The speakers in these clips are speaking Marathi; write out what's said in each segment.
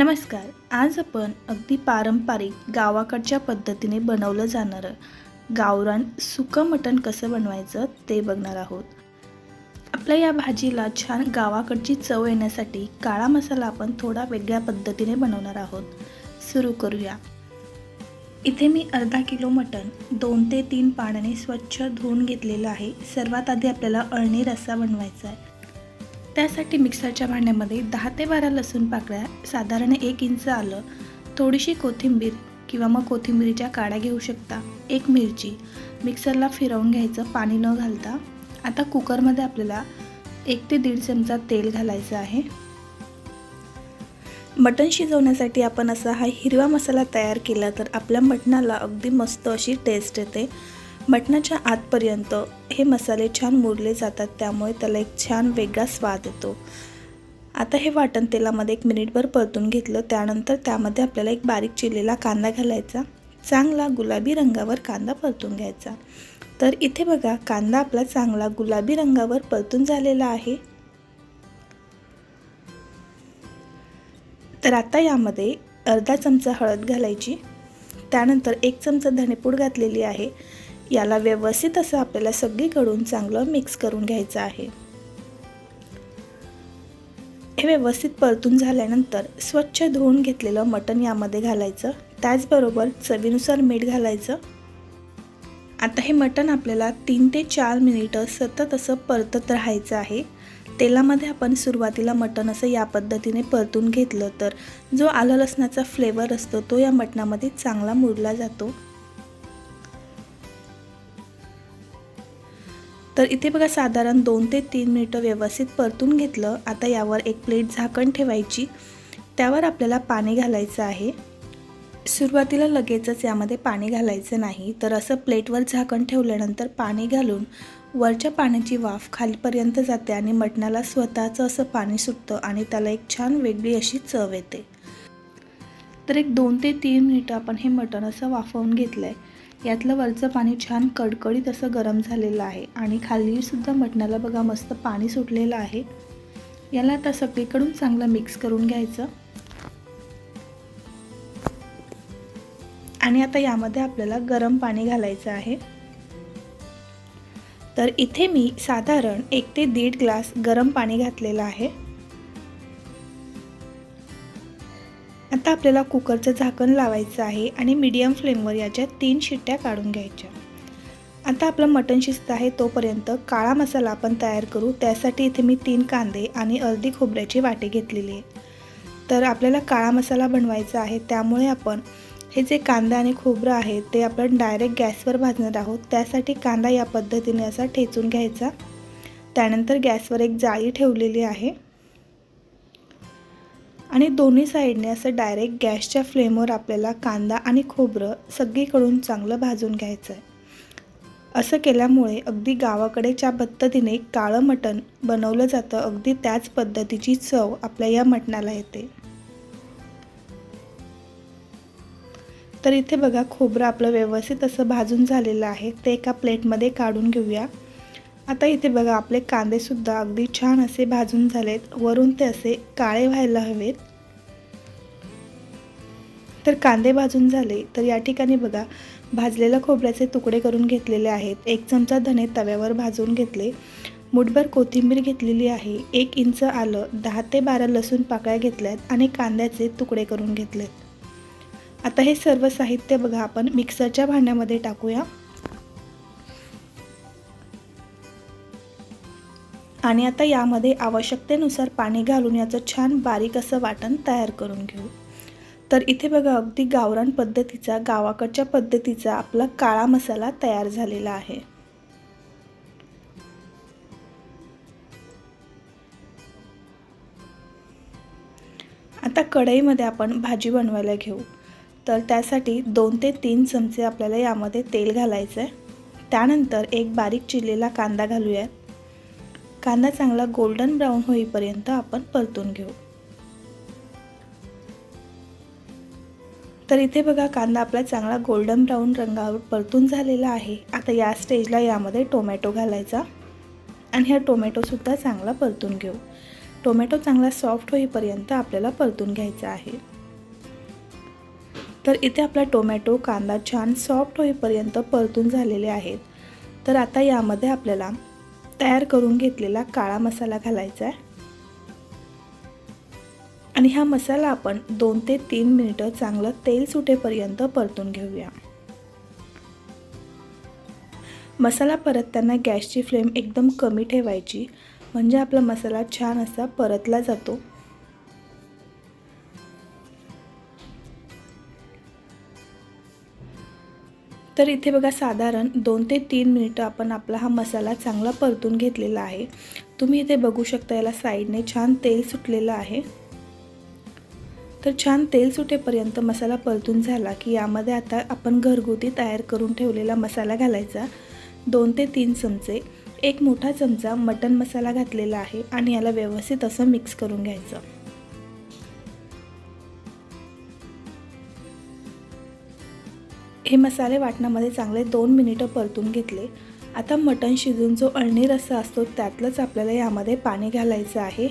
नमस्कार. आज आपण अगदी पारंपरिक गावाकडच्या पद्धतीने बनवलं जाणारं गावरान सुकं मटण कसं बनवायचं ते बघणार आहोत. आपल्या या भाजीला छान गावाकडची चव येण्यासाठी काळा मसाला आपण थोडा वेगळ्या पद्धतीने बनवणार आहोत. सुरू करूया. इथे मी अर्धा किलो मटण दोन ते तीन पाण्याने स्वच्छ धुवून घेतलेलं आहे. सर्वात आधी आपल्याला अळणी रस्सा बनवायचा आहे. त्यासाठी मिक्सरच्या भांड्यामध्ये दहा ते बारा लसूण पाकळ्या साधारण एक इंच आलं थोडीशी कोथिंबीर किंवा मग कोथिंबीरीच्या काड्या घेऊ शकता. एक मिरची. मिक्सरला फिरवून घ्यायचं पाणी न घालता. आता कुकरमध्ये आपल्याला एक ते दीड चमचा तेल घालायचं आहे. मटण शिजवण्यासाठी आपण असा हा हिरवा मसाला तयार केला तर आपल्या मटणाला अगदी मस्त अशी टेस्ट येते. मटणाच्या आतपर्यंत हे मसाले छान मुरले जातात त्यामुळे त्याला एक छान वेगळा स्वाद येतो. आता हे वाटण तेलामध्ये एक मिनिटभर परतून घेतलं त्यानंतर त्यामध्ये आपल्याला एक बारीक चिरलेला कांदा घालायचा. चांगला गुलाबी रंगावर कांदा परतून घ्यायचा. तर इथे बघा कांदा आपला चांगला गुलाबी रंगावर परतून झालेला आहे. तर आता यामध्ये अर्धा चमचा हळद घालायची. त्यानंतर एक चमचा धनेपूड घातलेली आहे. याला व्यवस्थित असं आपल्याला सगळीकडून चांगलं मिक्स करून घ्यायचं आहे. हे व्यवस्थित परतून झाल्यानंतर स्वच्छ धुवून घेतलेलं मटण यामध्ये घालायचं. त्याचबरोबर चवीनुसार मीठ घालायचं. आता हे मटण आपल्याला तीन ते चार मिनिटं सतत असं परतत राहायचं आहे. तेलामध्ये आपण सुरुवातीला मटण असं या पद्धतीने परतून घेतलं तर जो आलं लसणाचा फ्लेवर असतो तो या मटणामध्ये चांगला मुरला जातो. तर इथे बघा साधारण दोन ते तीन मिनिटं व्यवस्थित परतून घेतलं. आता यावर एक प्लेट झाकण ठेवायची. त्यावर आपल्याला पाणी घालायचं आहे. सुरुवातीला लगेचच यामध्ये पाणी घालायचं नाही. तर असं प्लेटवर झाकण ठेवल्यानंतर पाणी घालून वरच्या पाण्याची वाफ खालीपर्यंत जाते आणि मटणाला स्वतःचं असं पाणी सुटतं आणि त्याला एक छान वेगळी अशी चव येते. तर एक दोन ते तीन मिनिटं आपण हे मटण असं वाफवून घेतलं आहे यातलं वरचं पाणी छान कडकडीत असं गरम झालेलं आहे आणि खालीसुद्धा मटणाला बघा मस्त पाणी सुटलेलं आहे. याला आता सगळीकडून चांगलं मिक्स करून घ्यायचं. आणि आता यामध्ये आपल्याला गरम पाणी घालायचं आहे. तर इथे मी साधारण एक ते दीड ग्लास गरम पाणी घातलेलं आहे. आता आपल्याला कुकरचं झाकण लावायचं आहे आणि मीडियम फ्लेमवर याच्या तीन शिट्ट्या काढून घ्यायच्या. आता आपलं मटण शिजत आहे तोपर्यंत काळा मसाला आपण तयार करू. त्यासाठी इथे मी तीन कांदे आणि अर्धी खोबऱ्याची वाटी घेतलेली आहे. तर आपल्याला काळा मसाला बनवायचा आहे. त्यामुळे आपण हे जे कांदा आणि खोबरं आहे ते आपण डायरेक्ट गॅसवर भाजणार आहोत. त्यासाठी कांदा या पद्धतीने असा ठेचून घ्यायचा. त्यानंतर गॅसवर एक जाळी ठेवलेली आहे. आणि दोन्ही साईडने असं डायरेक्ट गॅसच्या फ्लेमवर आपल्याला कांदा आणि खोबरं सगळीकडून चांगलं भाजून घ्यायचं आहे असं केल्यामुळे अगदी गावाकडेच्या पद्धतीने काळं मटण बनवलं जातं अगदी त्याच पद्धतीची चव आपल्या या मटणाला येते. तर इथे बघा खोबरं आपलं व्यवस्थित असं भाजून झालेलं आहे. ते एका प्लेटमध्ये काढून घेऊया. आता इथे बघा आपले कांदेसुद्धा अगदी छान असे भाजून झालेत. वरून ते असे काळे व्हायला हवेत. तर कांदे भाजून झाले तर या ठिकाणी बघा भाजलेल्या खोबऱ्याचे तुकडे करून घेतलेले आहेत. एक चमचा धने तव्यावर भाजून घेतले. मुठभर कोथिंबीर घेतलेली आहे. एक इंच आलं दहा ते बारा लसूण पाकळ्या घेतल्यात आणि कांद्याचे तुकडे करून घेतलेत. आता हे सर्व साहित्य बघा आपण मिक्सरच्या भांड्यामध्ये टाकूया. आणि आता यामध्ये आवश्यकतेनुसार पाणी घालून याचं छान बारीक असं वाटण तयार करून घेऊ. तर इथे बघा अगदी गावरान पद्धतीचा गावाकडच्या पद्धतीचा आपला काळा मसाला तयार झालेला आहे. आता कढईमध्ये आपण भाजी बनवायला घेऊ. तर त्यासाठी दोन ते तीन चमचे आपल्याला यामध्ये तेल घालायचं आहे त्यानंतर एक बारीक चिरलेला कांदा घालूयात. कांदा चांगला गोल्डन ब्राऊन होईपर्यंत आपण परतून घेऊ. तर इथे बघा कांदा आपला चांगला गोल्डन ब्राऊन रंगावर परतून झालेला आहे. आता या स्टेजला यामध्ये टोमॅटो घालायचा आणि हा टोमॅटोसुद्धा चांगला परतून घेऊ. टोमॅटो चांगला सॉफ्ट होईपर्यंत आपल्याला परतून घ्यायचा आहे. तर इथे आपला टोमॅटो कांदा छान सॉफ्ट होईपर्यंत परतून झालेले आहेत. तर आता यामध्ये आपल्याला तयार करून घेतलेला काळा मसाला घालायचा आहे. आणि हा मसाला आपण दोन ते तीन मिनिटं चांगलं तेल सुटेपर्यंत परतून घेऊया. मसाला परतताना गॅसची फ्लेम एकदम कमी ठेवायची. म्हणजे आपला मसाला छान असा परतला जातो. तर इथे बघा साधारण दोन ते तीन मिनिटं आपण आपला हा मसाला चांगला परतून घेतलेला आहे. तुम्ही इथे बघू शकता याला साईडने छान तेल सुटलेलं आहे. तर छान तेल सुटेपर्यंत मसाला परतून झाला की यामध्ये आता आपण घरगुती तयार करून ठेवलेला मसाला घालायचा. दोन ते तीन चमचे एक मोठा चमचा मटन मसाला घातलेला आहे आणि याला व्यवस्थित असं मिक्स करून घ्यायचं. हे मसाले वाटणामध्ये चांगले दोन मिनिटं परतून घेतले. आता मटण शिजून जो अळणी रस्सा असतो त्यातलंच आपल्याला यामध्ये पाणी घालायचं आहे.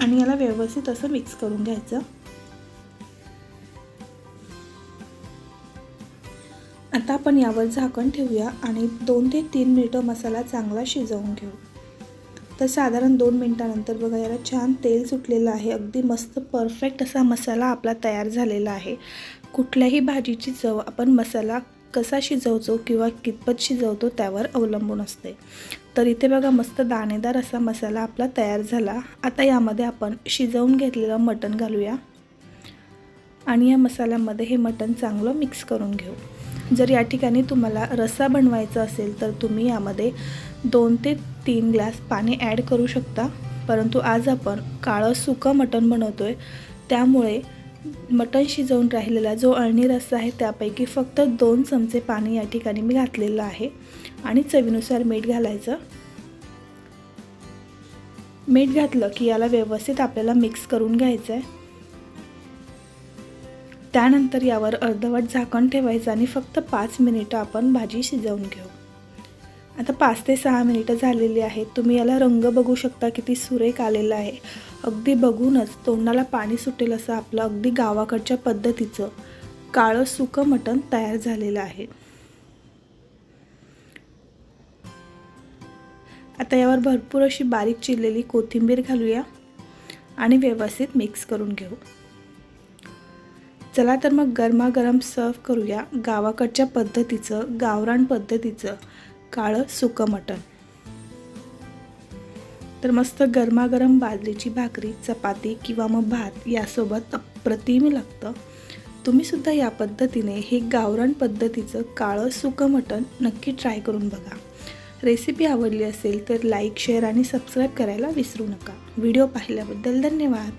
आणि याला व्यवस्थित असं मिक्स करून घ्यायचं. आता आपण यावर झाकण ठेवूया आणि दोन ते तीन मिनिटं मसाला चांगला शिजवून घेऊ. तर साधारण दोन मिनटानंतर बघा याला छान तेल सुटलेलं आहे. अगदी मस्त परफेक्ट असा मसाला आपला तयार झालेला आहे. कुठल्याही भाजीची चव आपण मसाला कसा शिजवतो किंवा कितपत शिजवतो त्यावर अवलंबून असते. तर इथे बघा मस्त दाणेदार असा मसाला आपला तयार झाला. आता यामध्ये आपण शिजवून घेतलेलं मटण घालूया. आणि या मसाल्यामध्ये हे मटण चांगलं मिक्स करून घेऊ. जर या ठिकाणी तुम्हाला रस्सा बनवायचा असेल तर तुम्ही यामध्ये दोन ते तीन ग्लास पाणी ॲड करू शकता. परंतु आज आपण काळं सुकं मटण बनवतो आहे त्यामुळे मटण शिजवून राहिलेला जो अळणी रस्सा आहे त्यापैकी फक्त दोन चमचे पाणी या ठिकाणी मी घातलेलं आहे. आणि चवीनुसार मीठ घालायचं. मीठ घातलं की याला व्यवस्थित आपल्याला मिक्स करून घ्यायचं आहे त्यानंतर यावर अर्धवट झाकण ठेवायचं आणि फक्त पाच मिनिटं आपण भाजी शिजवून घेऊ. आता पाच ते सहा मिनिटं झालेली आहेत. तुम्ही याला रंग बघू शकता किती सुरेख आलेला आहे. अगदी बघूनच तोंडाला पाणी सुटेल असं आपलं अगदी गावाकडच्या पद्धतीचं काळं सुकं मटण तयार झालेलं आहे. आता यावर भरपूर अशी बारीक चिरलेली कोथिंबीर घालूया आणि व्यवस्थित मिक्स करून घेऊ. चला तर मग गरमागरम सर्व करूया गावाकडच्या पद्धतीचं गावरान पद्धतीचं काळं सुकं मटण. तर मस्त गरमागरम बाजरीची भाकरी चपाती किंवा मग भात यासोबत अप्रतिम लागतं. तुम्हीसुद्धा या पद्धतीने हे गावरान पद्धतीचं काळं सुकं मटण नक्की ट्राय करून बघा. रेसिपी आवडली असेल तर लाईक शेअर आणि सबस्क्राईब करायला विसरू नका. व्हिडिओ पाहिल्याबद्दल धन्यवाद.